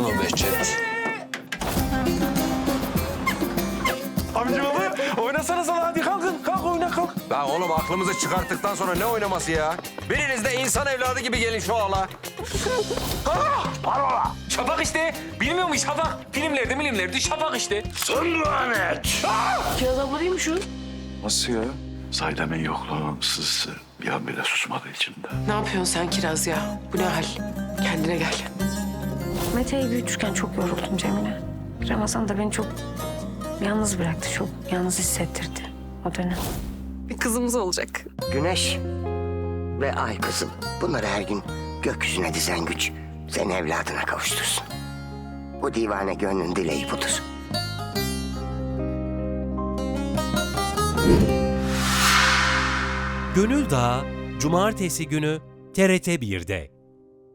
Anladın mı Behçet? Amca baba oynasanız hadi kalkın. Kalk oyna kalk. Lan oğlum aklımızı çıkarttıktan sonra ne oynaması ya? Biriniz de insan evladı gibi gelin şu ala. Ah! Parola. Şafak işte. Bilmiyor musun Şafak? Filmlerde milimlerde Şafak işte. Sen lanet. Ah! Kiraz abla değil mi şu? Nasıl ya? Saydam'ın yokluğunun sızısı bir an bile susmadı içimde. Ne yapıyorsun sen Kiraz ya? Bu ne hal? Kendine gel. Mete'yi büyütürken çok yoruldum Cemile. Ramazan da beni çok yalnız bıraktı. Çok yalnız hissettirdi o dönem. Bir kızımız olacak. Güneş ve ay kızım. Bunları her gün gökyüzüne dizen güç seni evladına kavuştursun. Bu divane gönlün dileği budur. Gönül Dağı Cumartesi günü TRT 1'de.